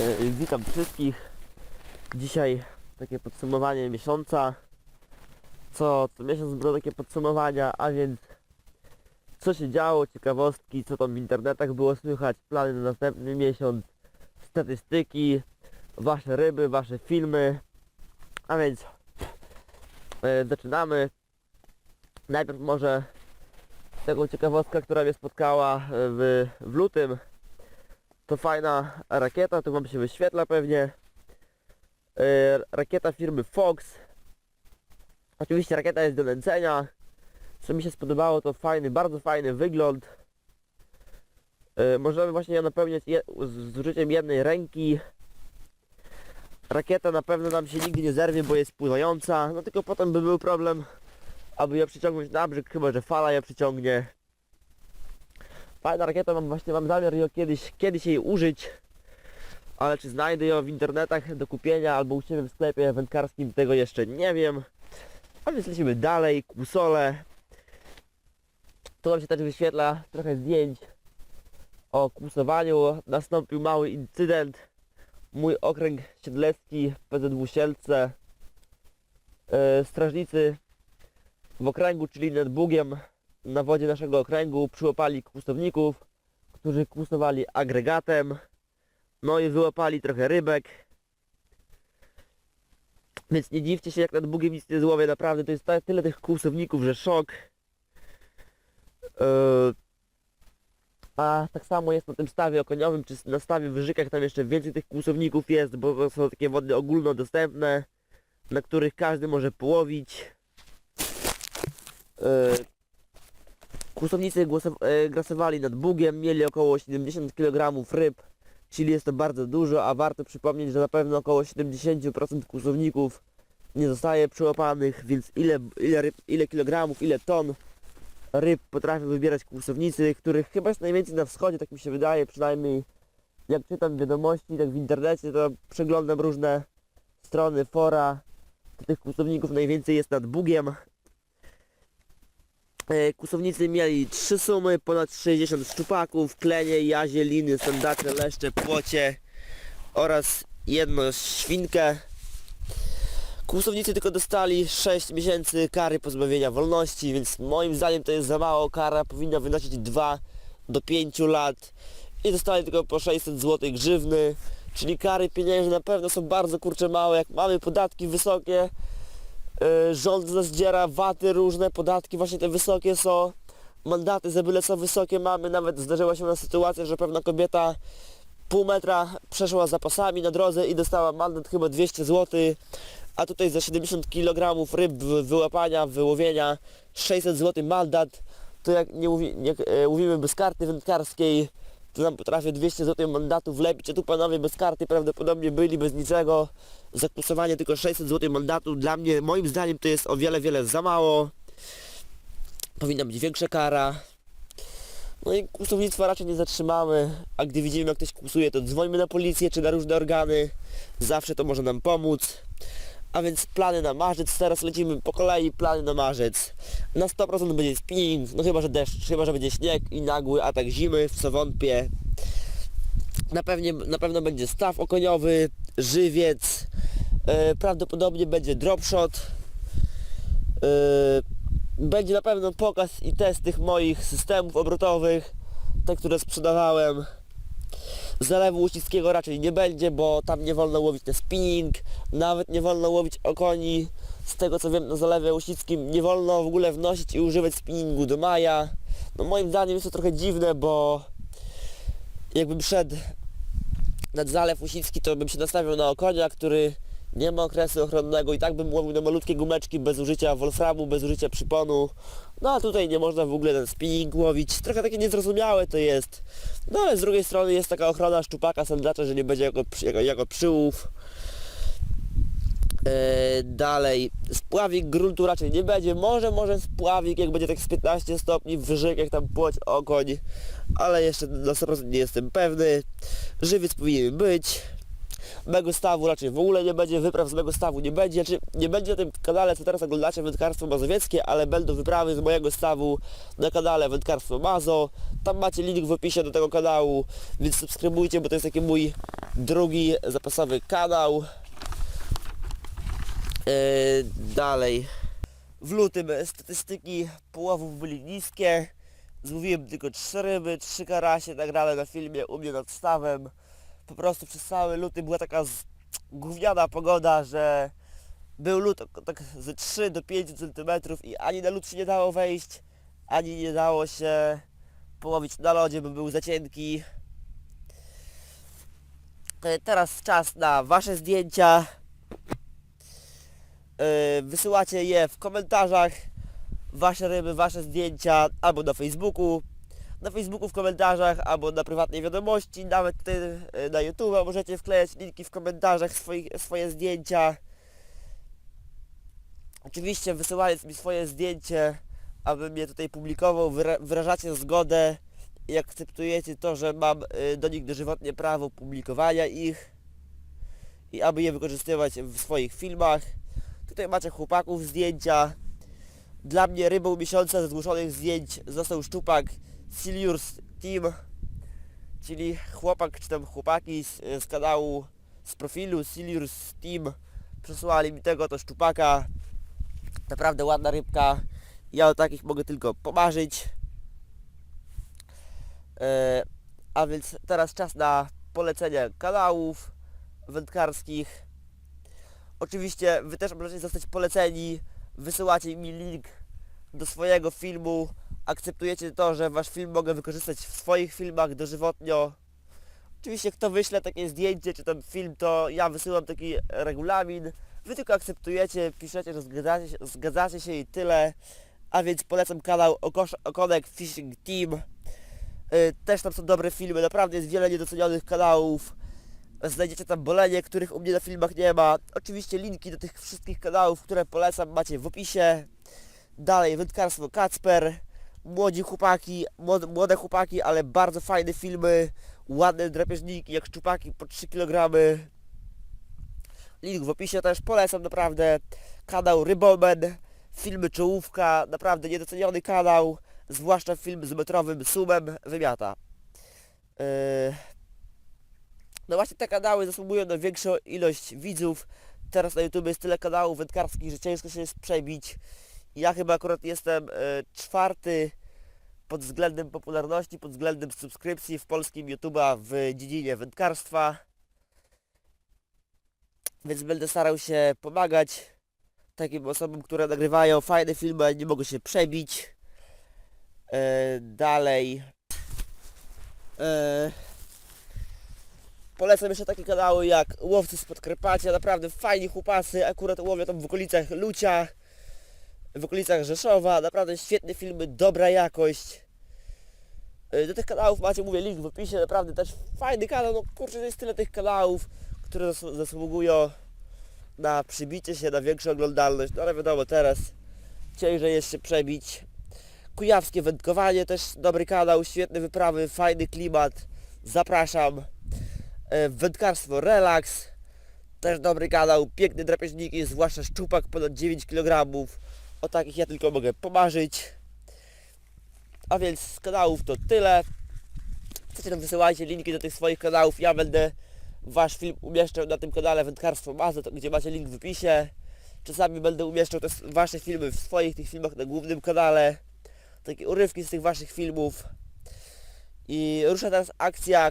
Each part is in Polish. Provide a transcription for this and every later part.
E, Witam wszystkich. Dzisiaj takie podsumowanie miesiąca. Co, co miesiąc było takie podsumowania, a więc co się działo, ciekawostki, co tam w internetach było słychać, plany na następny miesiąc, statystyki, wasze ryby, wasze filmy. A więc e, zaczynamy. Najpierw może tego ciekawostka, która mnie spotkała e, w, w lutym. To fajna rakieta, tu wam się wyświetla pewnie. Yy, rakieta firmy Fox. Oczywiście rakieta jest do nęcenia. Co mi się spodobało to fajny, bardzo fajny wygląd. Yy, możemy właśnie ją napełniać z użyciem jednej ręki. Rakieta na pewno nam się nigdy nie zerwie, bo jest pływająca. No tylko potem by był problem, aby ją przyciągnąć na brzeg, chyba że fala ją przyciągnie. Fajna rakieta, mam właśnie mam zamiar ją kiedyś, kiedyś jej użyć. Ale czy znajdę ją w internetach do kupienia albo u siebie w sklepie wędkarskim tego jeszcze nie wiem. A więc lecimy dalej, kłusole. Tu nam się też wyświetla trochę zdjęć o kłusowaniu. Nastąpił mały incydent. Mój okręg siedlecki PZW Sielce. Yy, strażnicy w okręgu, czyli nad Bugiem na wodzie naszego okręgu przyłapali kłusowników, którzy kłusowali agregatem. No i wyłapali trochę rybek. Więc nie dziwcie się jak nad Bugiem nic nie złowię, naprawdę to jest ta- tyle tych kłusowników, że szok. Yy, A tak samo jest na tym stawie okoniowym, czy na stawie wyżykach, tam jeszcze więcej tych kłusowników jest, bo są takie wody ogólnodostępne, na których każdy może połowić. Yy, Kłusownicy e, grasowali nad Bugiem, mieli około 70 kg ryb, czyli jest to bardzo dużo, a warto przypomnieć, że na pewno około 70% kłusowników nie zostaje przyłapanych, więc ile, ile, ryb, ile kilogramów, ile ton ryb potrafią wybierać kłusownicy, których chyba jest najwięcej na wschodzie, tak mi się wydaje, przynajmniej jak czytam wiadomości, tak w internecie, to przeglądam różne strony, fora, tych kłusowników najwięcej jest nad Bugiem, E, Kłusownicy mieli trzy sumy, ponad 60 szczupaków, klenie, jazie, liny, sandacze, leszcze, płocie oraz jedną świnkę. Kłusownicy tylko dostali 6 miesięcy kary pozbawienia wolności, więc moim zdaniem to jest za mało. Kara powinna wynosić 2 do 5 lat i dostali tylko po 600 zł grzywny, czyli kary pieniężne na pewno są bardzo kurcze małe. Jak mamy podatki wysokie, rząd z nas dziera waty różne, podatki właśnie te wysokie są, mandaty za byle co wysokie mamy, nawet zdarzyła się u nas sytuacja, że pewna kobieta pół metra przeszła zapasami na drodze i dostała mandat chyba 200 zł, a tutaj za 70 kg ryb wy- wyłapania, wyłowienia 600 zł mandat, to jak nie mówi, jak, e, mówimy bez karty wędkarskiej, to nam potrafię 200 zł mandatu wlepić, a tu panowie bez karty prawdopodobnie byli bez niczego, za kłusowanie tylko 600 zł mandatu dla mnie, moim zdaniem to jest o wiele, wiele za mało. Powinna być większa kara. No i kłusownictwa raczej nie zatrzymamy, a gdy widzimy jak ktoś kłusuje, to dzwońmy na policję czy na różne organy. Zawsze to może nam pomóc. A więc plany na marzec, teraz lecimy po kolei, plany na marzec. Na 100% będzie spinning, no chyba, że deszcz, chyba, że będzie śnieg i nagły atak zimy, w co wątpię. Na, pewnie, na pewno będzie staw okoniowy, żywiec, e, prawdopodobnie będzie dropshot, e, będzie na pewno pokaz i test tych moich systemów obrotowych, te które sprzedawałem. Zalewu łuciskiego raczej nie będzie, bo tam nie wolno łowić na spinning, nawet nie wolno łowić okoni. Z tego co wiem na zalewie łusickim nie wolno w ogóle wnosić i używać spinningu do maja. No moim zdaniem jest to trochę dziwne, bo jakbym szedł nad Zalew Usicki, to bym się nastawiał na okonia, który nie ma okresu ochronnego i tak bym łowił na malutkie gumeczki bez użycia wolframu, bez użycia przyponu. No a tutaj nie można w ogóle ten spinning łowić. Trochę takie niezrozumiałe to jest. No ale z drugiej strony jest taka ochrona szczupaka, sandacza, że nie będzie jako, jako, jako przyłów. E, dalej, spławik gruntu raczej nie będzie, może, może spławik, jak będzie tak z 15 stopni, wyżyk, jak tam płoć, okoń, ale jeszcze na 100% nie jestem pewny. Żywiec powinien być. Mego stawu raczej w ogóle nie będzie, wypraw z mego stawu nie będzie, czy nie będzie na tym kanale, co teraz oglądacie, Wędkarstwo Mazowieckie, ale będą wyprawy z mojego stawu na kanale Wędkarstwo Mazo. Tam macie link w opisie do tego kanału, więc subskrybujcie, bo to jest taki mój drugi zapasowy kanał. Yy, dalej. W lutym statystyki połowów byli niskie. Złowiłem tylko trzy ryby, trzy karasie nagrane na filmie u mnie nad stawem. Po prostu przez cały luty była taka z... gówniana pogoda, że był lód ok- tak ze 3 do 5 cm i ani na lód się nie dało wejść, ani nie dało się połowić na lodzie, bo był za cienki. E, Teraz czas na Wasze zdjęcia. E, Wysyłacie je w komentarzach. Wasze ryby, Wasze zdjęcia albo na Facebooku. Na Facebooku w komentarzach, albo na prywatnej wiadomości, nawet tutaj e, na YouTube możecie wklejać linki w komentarzach swoich, swoje zdjęcia. Oczywiście wysyłając mi swoje zdjęcie, abym je tutaj publikował, wyra- wyrażacie zgodę i akceptujecie to, że mam y, do nich dożywotnie prawo publikowania ich i aby je wykorzystywać w swoich filmach. Tutaj macie chłopaków zdjęcia. Dla mnie rybą miesiąca ze zgłoszonych zdjęć został szczupak Silius Team, czyli chłopak czy tam chłopaki z, z kanału, z profilu Silius Team przesłali mi tego to szczupaka. Naprawdę ładna rybka. Ja o takich mogę tylko pomarzyć. E, a więc teraz czas na polecenie kanałów wędkarskich. Oczywiście Wy też możecie zostać poleceni. Wysyłacie mi link do swojego filmu. Akceptujecie to, że Wasz film mogę wykorzystać w swoich filmach dożywotnio. Oczywiście kto wyśle takie zdjęcie czy ten film, to ja wysyłam taki regulamin. Wy tylko akceptujecie, piszecie, że zgadzacie się, zgadzacie się i tyle. A więc polecam kanał Okosz, Okonek Fishing Team. Y, Też tam są dobre filmy, naprawdę jest wiele niedocenionych kanałów. Znajdziecie tam bolenie, których u mnie na filmach nie ma. Oczywiście linki do tych wszystkich kanałów, które polecam macie w opisie. Dalej Wędkarstwo Kacper. Młodzi chłopaki, młode, młode chłopaki, ale bardzo fajne filmy. Ładne drapieżniki, jak szczupaki po 3 kg. Link w opisie też polecam naprawdę. Kanał Rybomen, filmy czołówka, naprawdę niedoceniony kanał, zwłaszcza film z metrowym sumem wymiata. Yy... No właśnie te kanały zasługują na większą ilość widzów. Teraz na YouTube jest tyle kanałów wędkarskich, że ciężko się jest przebić. Ja chyba akurat jestem e, czwarty pod względem popularności, pod względem subskrypcji w polskim YouTube'a w dziedzinie wędkarstwa. Więc będę starał się pomagać takim osobom, które nagrywają fajne filmy, ale nie mogą się przebić. E, dalej. E, polecam jeszcze takie kanały jak Łowcy z Podkarpacia, naprawdę fajni chłopacy, akurat łowią tam w okolicach Lucia, w okolicach Rzeszowa, naprawdę świetne filmy, dobra jakość. E, Do tych kanałów macie, mówię, link w opisie, naprawdę też fajny kanał, no kurczę, jest tyle tych kanałów, które zas- zasługują na przybicie się, na większą oglądalność, no ale wiadomo, teraz ciężej jest się przebić. Kujawskie Wędkowanie, też dobry kanał, świetne wyprawy, fajny klimat, zapraszam. E, Wędkarstwo Relax, też dobry kanał, piękne drapieżniki, zwłaszcza szczupak ponad 9 kg. O takich ja tylko mogę pomarzyć. A więc z kanałów to tyle. Chcecie tam wysyłajcie linki do tych swoich kanałów. Ja będę Wasz film umieszczał na tym kanale Wędkarstwo Mazo, gdzie macie link w opisie. Czasami będę umieszczał też Wasze filmy w swoich tych filmach na głównym kanale. Takie urywki z tych Waszych filmów. I rusza teraz akcja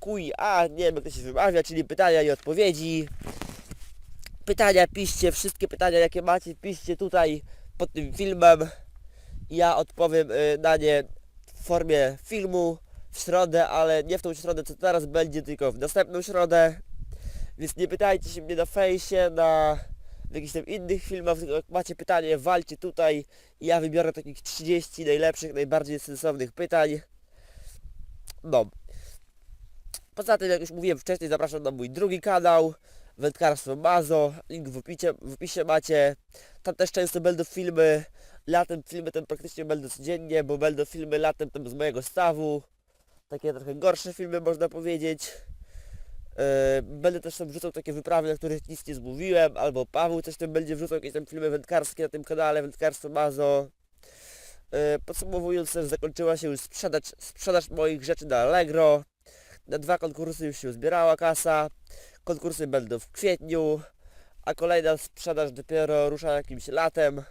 QA, nie wiem jak to się wymawia, czyli pytania i odpowiedzi. Pytania piszcie, wszystkie pytania jakie macie, piszcie tutaj pod tym filmem. Ja odpowiem y, na nie w formie filmu w środę, ale nie w tą środę co teraz będzie, tylko w następną środę. Więc nie pytajcie się mnie na fejsie, na jakichś tam innych filmach, jak macie pytanie, walcie tutaj ja wybiorę takich 30 najlepszych, najbardziej sensownych pytań. No. Poza tym, jak już mówiłem wcześniej, zapraszam na mój drugi kanał, Wędkarstwo Mazo, link w opisie, w opisie macie. Tam też często będą filmy, latem filmy tam praktycznie będą codziennie, bo będą filmy latem tam z mojego stawu. Takie trochę gorsze filmy można powiedzieć. E, Będę też tam wrzucał takie wyprawy, na których nic nie zmówiłem, albo Paweł też tam będzie wrzucał jakieś tam filmy wędkarskie na tym kanale, Wędkarstwo Mazo. E, Podsumowując, też zakończyła się już sprzedaż, sprzedaż moich rzeczy na Allegro. Na dwa konkursy już się zbierała kasa. Konkursy będą w kwietniu, a kolejna sprzedaż dopiero rusza jakimś latem.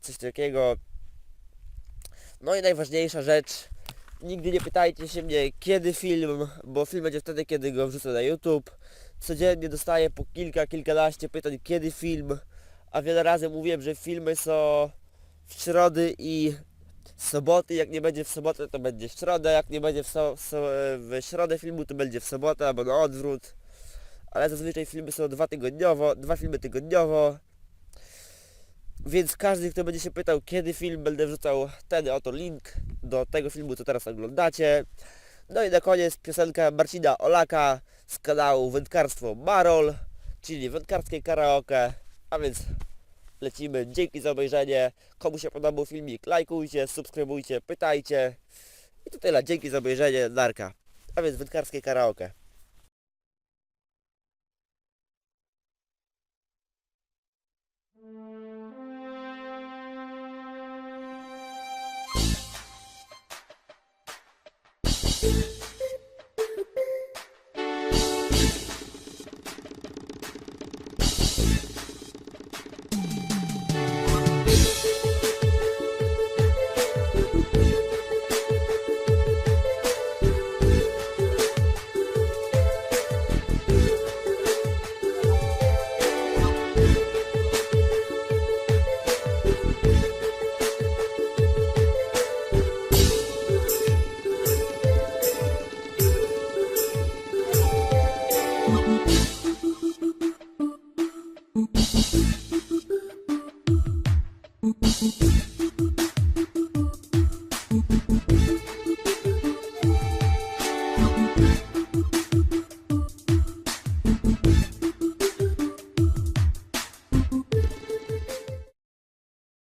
Coś takiego. No i najważniejsza rzecz, nigdy nie pytajcie się mnie kiedy film, bo film będzie wtedy, kiedy go wrzucę na YouTube. Codziennie dostaję po kilka, kilkanaście pytań, kiedy film, a wiele razy mówiłem, że filmy są w środy i soboty, jak nie będzie w sobotę, to będzie w środę, jak nie będzie w, so, so, w środę filmu, to będzie w sobotę, albo na odwrót. Ale zazwyczaj filmy są dwa tygodniowo, dwa filmy tygodniowo. Więc każdy, kto będzie się pytał, kiedy film, będę wrzucał ten oto link do tego filmu, co teraz oglądacie. No i na koniec piosenka Marcina Olaka z kanału Wędkarstwo Marol, czyli wędkarskie karaoke. A więc lecimy. Dzięki za obejrzenie. Komu się podobał filmik, lajkujcie, subskrybujcie, pytajcie. I to tyle. Dzięki za obejrzenie. Narka. A więc wędkarskie karaoke.